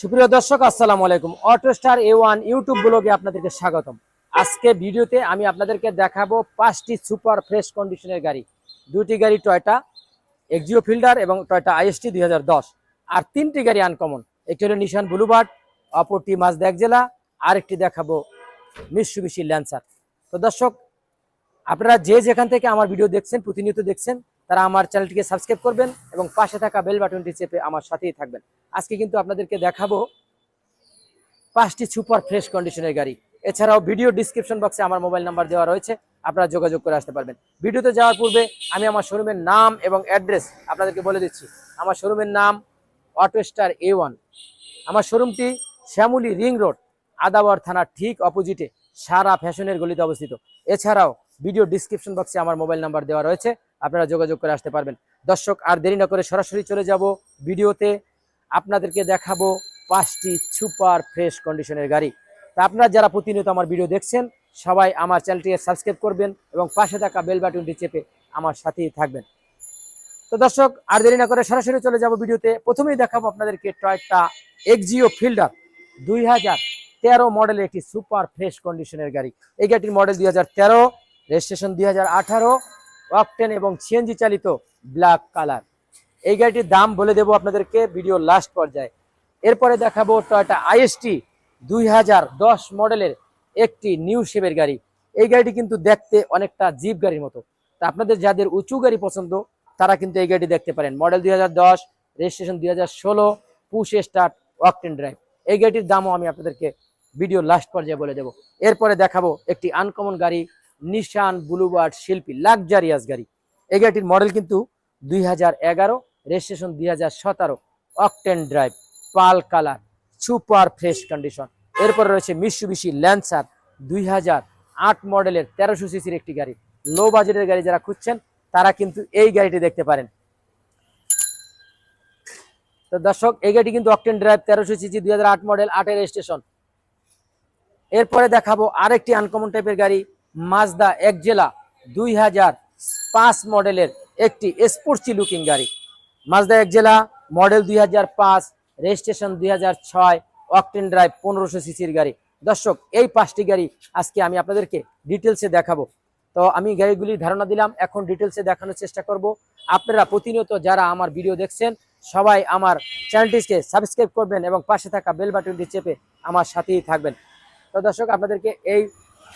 সুপ্রিয় দর্শক, আসসালামু আলাইকুম। Auto star A one YouTube ব্লগে আপনাদেরকে স্বাগতম। আজকে ভিডিওতে আমি আপনাদেরকে দেখাবো পাঁচটি সুপার ফ্রেশ কন্ডিশনের গাড়ি। দুটি গাড়ি টয়টা এক্সিও ফিল্ডার এবং টয়টা আইএসটি দু হাজার দশ। আর তিনটি গাড়ি আনকমন একটি হলো নিশান ব্লুবার্ড অপরটি মাজদা এক জেলা আরেকটি দেখাবো মিশুবিশি ল্যান্সার তো দর্শক, আপনারা যে যেখান থেকে আমার ভিডিও দেখছেন, প্রতিনিয়ত দেখছেন তারা আমার চ্যানেলটিকে সাবস্ক্রাইব করবেন এবং পাশে থাকা বেল বাটনটি চেপে আমার সাথেই থাকবেন। আজকে কিন্তু আপনাদেরকে দেখাবো পাঁচটি সুপার ফ্রেশ কন্ডিশনের গাড়ি। এছাড়াও ভিডিও ডিসক্রিপশন বক্সে আমার মোবাইল নাম্বার দেওয়া রয়েছে, আপনারা যোগাযোগ করে আসতে পারবেন। ভিডিওতে যাওয়ার পূর্বে আমি আমার শোরুমের নাম এবং অ্যাড্রেস আপনাদেরকে বলে দিচ্ছি। আমার শোরুমের নাম অটো স্টার এ ওয়ান। আমার শোরুমটি শ্যামলী রিং রোড, আদাবর থানার ঠিক অপোজিটে সারা ফ্যাশনের গলিতে অবস্থিত। এছাড়াও ভিডিও ডিসক্রিপশন বক্সে আমার মোবাইল নাম্বার দেওয়া রয়েছে। আপনারা যোগাযোগ করে আসতে পারবেন। দর্শক, আর দেরি না করে সরাসরি চলে যাব ভিডিওতে। আপনাদেরকে দেখাবো পাঁচটি সুপার ফ্রেশ কন্ডিশনের গাড়ি। তা আপনারা যারা প্রতিনিয়ত আমার ভিডিও দেখছেন, সবাই আমার চ্যানেলটিকে সাবস্ক্রাইব করবেন এবং পাশে থাকা বেল বাটনটি চেপে আমার সাথেই থাকবেন। তো দর্শক, আর দেরি না করে সরাসরি চলে যাব ভিডিওতে। প্রথমেই দেখাবো আপনাদেরকে টয়টা এক্সিও ফিল্ডার। দুই হাজার তেরো মডেলের একটি সুপার ফ্রেশ কন্ডিশনের গাড়ি। এই গাড়িটির মডেল দুই হাজার তেরো, রেজিস্ট্রেশন দুই হাজার আঠারো। অকটেন এবং সিএনজি চালিত ব্ল্যাক কালার এই গাড়িটির দাম বলে দেবো আপনাদেরকে ভিডিও লাস্ট পর্যায়ে। এরপরে দেখাবো টয়টা আইএসটি দুই হাজার দশ মডেলের একটি নিউ শেপের গাড়ি। এই গাড়িটি কিন্তু দেখতে অনেকটা জিপ গাড়ির মতো। তা আপনাদের যাদের উঁচু গাড়ি পছন্দ, তারা কিন্তু এই গাড়িটি দেখতে পারেন। মডেল দুই হাজার দশ রেজিস্ট্রেশন দুই হাজার ষোলো পুশ স্টার্ট অকটেন ড্রাইভ এই গাড়িটির দামও আমি আপনাদেরকে ভিডিও লাস্ট পর্যায়ে বলে দেবো। এরপরে দেখাবো একটি আনকমন গাড়ি নিশান ব্লুবার্ড শিল্পী লাক্সারিয়াস গাড়ি। এই গাড়িটির মডেল কিন্তু দুই হাজার এগারো রেজিস্ট্রেশন দুই হাজার সতেরো octane drive pearl colour super fresh condition এরপরে রয়েছে মিশুবিশি ল্যান্সার দুই হাজার আট মডেলের তেরোশো সিসির একটি গাড়ি। লো বাজেটের গাড়ি যারা খুঁজছেন, তারা কিন্তু এই গাড়িটি দেখতে পারেন। তো দর্শক, এই গাড়িটি কিন্তু অকটেন ড্রাইভ তেরোশো সিসি দুই হাজার আট মডেল আটের রেজিস্ট্রেশন এরপরে দেখাবো আরেকটি আনকমন টাইপের গাড়ি মাজদা এক জেলা দুই হাজার পাঁচ মডেলের একটি স্পোর্টসি লুকিং গাড়ি। মাজদা এক জেলা মডেল দুই হাজার পাঁচ রেজিস্ট্রেশন দুই হাজার ছয় অকটেন ড্রাইভ পনেরোশো সিসির গাড়ি। দর্শক, এই পাঁচটি গাড়ি আজকে আমি আপনাদেরকে ডিটেলসে দেখাবো। তো আমি গাড়িগুলির ধারণা দিলাম, এখন ডিটেলসে দেখানোর চেষ্টা করব। আপনারা প্রতিনিয়ত যারা আমার ভিডিও দেখছেন, সবাই আমার চ্যানেলটিকে সাবস্ক্রাইব করবেন এবং পাশে থাকা বেল বাটনটি চেপে আমার সাথেই থাকবেন। তো দর্শক, আপনাদেরকে এই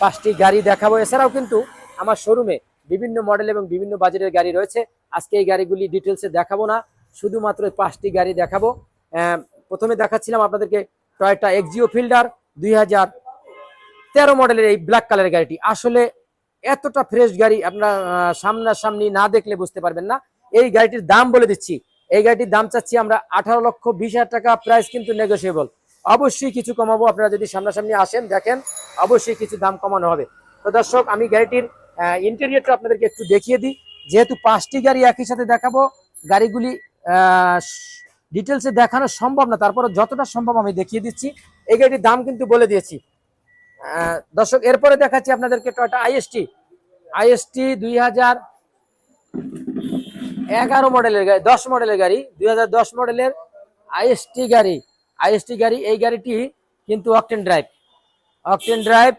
পাঁচটি গাড়ি দেখাবো। এছাড়াও কিন্তু আমার শোরুমে বিভিন্ন মডেল এবং বিভিন্ন বাজারের গাড়ি রয়েছে। আজকে এই গাড়িগুলি ডিটেলসে দেখাবো না, শুধুমাত্র পাঁচটি গাড়ি দেখাবো। প্রথমে দেখাচ্ছিলাম আপনাদেরকে টয়টা এক্সিও ফিল্ডার দুই তেরো মডেলের এই ব্ল্যাক কালারের গাড়িটি। আসলে এতটা ফ্রেশ গাড়ি আপনার সামনাসামনি না দেখলে বুঝতে পারবেন না। এই গাড়িটির দাম বলে দিচ্ছি। এই গাড়িটির দাম চাচ্ছি আমরা আঠারো লক্ষ বিশ হাজার টাকা প্রাইস কিন্তু নেগোসিয়েবল অবশ্যই কিছু কমাবো। আপনারা যদি সামনাসামনি আসেন, দেখেন, অবশ্যই কিছু দাম কমানো হবে। তো দর্শক, আমি গাড়িটির ইন্টেরিয়রটা আপনাদেরকে একটু দেখিয়ে দিই। যেহেতু পাঁচটি গাড়ি একই সাথে দেখাবো, গাড়িগুলি ডিটেলসে দেখানো সম্ভব না তারপরে যতটা সম্ভব আমি দেখিয়ে দিচ্ছি। এই গাড়িটির দাম কিন্তু বলে দিয়েছি। দর্শক, এরপরে দেখাচ্ছি আপনাদেরকে টয়টা আইএসটি আইএসটি দুই হাজার এগারো মডেলের গাড়ি, দশ মডেলের গাড়ি দুই হাজার দশ মডেলের আইএসটি গাড়ি। আইএসটি গাড়ি, এই গাড়িটি কিন্তু অকটেন ড্রাইভ অকটেন ড্রাইভ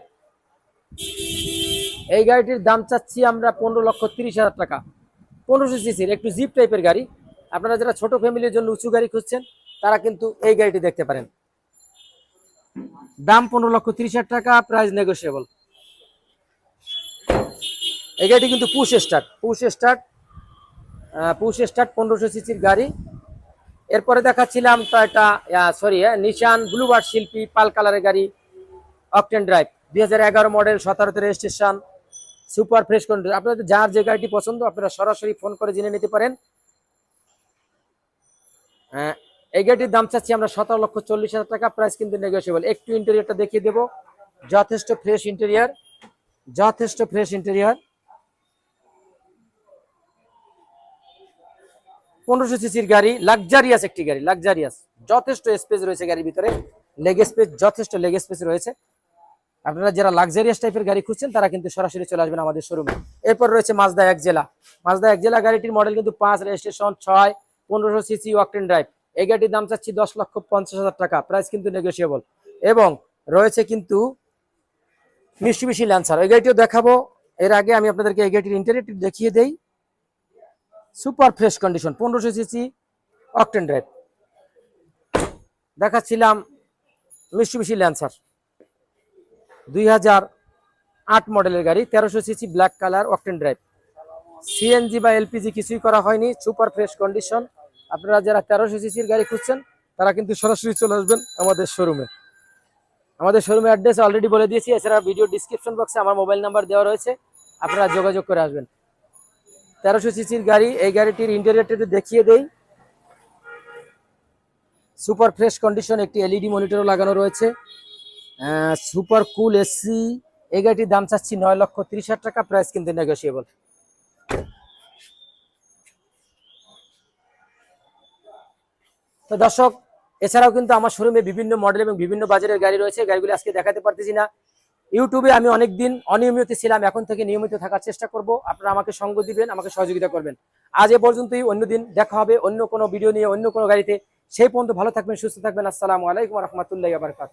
এই গাড়িটির দাম চাচ্ছি আমরা পনেরো লক্ষ তিরিশ হাজার টাকা। পনেরোশো সিসির, একটু জিপ টাইপের গাড়ি। আপনারা যারা ছোট ফ্যামিলির জন্য উঁচু গাড়ি খুঁজছেন, তারা কিন্তু এই গাড়িটি দেখতে পারেন। দাম পনেরো লক্ষ তিরিশ হাজার টাকা প্রাইস নেগোসিয়েবল এই গাড়িটি কিন্তু push start push start push start পনেরোশো সিসির গাড়ি। এরপরে দেখাচ্ছিলাম টয়টা সরি নিশান ব্লুবার্ড শিল্পী, পাল কালারের গাড়ি অকটেন ড্রাইভ দুই হাজার এগারো মডেল সতেরোতে রেজিস্ট্রেশন সুপার ফ্রেশ কন্ডিশন আপনাদের যার যে গাড়িটি পছন্দ, আপনারা সরাসরি ফোন করে জেনে নিতে পারেন। এই গাড়িটির দাম চাচ্ছি আমরা সতেরো লক্ষ চল্লিশ হাজার টাকা প্রাইস কিন্তু নেগোসিয়েবল একটু ইন্টেরিয়রটা দেখিয়ে দেবো। যথেষ্ট ফ্রেশ ইন্টেরিয়ার যথেষ্ট ফ্রেশ ইন্টেরিয়র পনেরোশো সিসির গাড়ি লাক্সারিয়াস একটি গাড়ি লাক্সারিয়াস যথেষ্ট স্পেস রয়েছে গাড়ির ভিতরে। লেগ স্পেস যথেষ্ট লেগ স্পেস রয়েছে। আপনারা যারা লাক্সারিয়াস টাইপের গাড়ি খুঁজছেন, তারা কিন্তু সরাসরি চলে আসবেন আমাদের শোরুমে এরপর রয়েছে মাজদা এক জেলা। মাজদা এক জেলা গাড়িটির মডেল কিন্তু পাঁচ রেজিস্ট্রেশন ছয়, পনেরোশো সিসি ওয়াকটেন ড্রাইভ এই গাড়িটির দাম চাচ্ছি দশ লক্ষ পঞ্চাশ হাজার টাকা। প্রাইস কিন্তু নেগোসিয়েবল এবং রয়েছে কিন্তু মিষ্টি মিষ্টি ল্যান্সার এই গাড়িটিও দেখাবো। এর আগে আমি আপনাদেরকে এই গাড়িটির ইন্টারনেট দেখিয়ে দেই। সুপার ফ্রেশ কন্ডিশন, পনেরোশো সিসি অকটেন ড্রাইভ দেখাচ্ছিলাম মিষ্টি ল্যান্সার। দুই হাজার আট মডেলের গাড়ি, তেরোশো CC black colour octane drive CNG বা এলপিজি কিছুই করা হয়নি, সুপার ফ্রেশ কন্ডিশন। আপনারা যারা তেরোশো সিসির গাড়ি খুঁজছেন, তারা কিন্তু সরাসরি চলে আসবেন আমাদের শোরুমে আমাদের শোরুমের অ্যাড্রেস অলরেডি বলে দিয়েছি, এছাড়া ভিডিও ডিসক্রিপশন বক্সে আমার মোবাইল নাম্বার দেওয়া রয়েছে, আপনারা যোগাযোগ করে আসবেন। তেরোশো সিসির গাড়ি, এই গাড়িটির ইন্টেরিয়রটা একটু দেখিয়ে দেই। সুপার ফ্রেশ কন্ডিশন একটি এলইডি মনিটরও লাগানো রয়েছে। সুপার কুল এসি এই গাড়িটির দাম চাচ্ছি নয় লক্ষ তিরিশ হাজার টাকা প্রাইস কিন্তু নেগোসিয়েবল তো দর্শক, এছাড়াও কিন্তু আমার শোরুমে বিভিন্ন মডেল এবং বিভিন্ন বাজারের গাড়ি রয়েছে, গাড়িগুলো আজকে দেখাতে পারতেছি না। ইউটিউবে আমি অনেক দিন অনিয়মিত ছিলাম, এখন থেকে নিয়মিত থাকার চেষ্টা করব। আপনারা আমাকে সঙ্গ দিবেন, আমাকে সহযোগিতা করবেন। আজ এ পর্যন্তই অন্যদিন দেখা হবে, অন্য কোনো ভিডিও নিয়ে, অন্য কোনো গাড়িতে। সেই পর্যন্ত ভালো থাকবেন, সুস্থ থাকবেন। আসসালামু আলাইকুম রহমতুল্লাহ বারকাত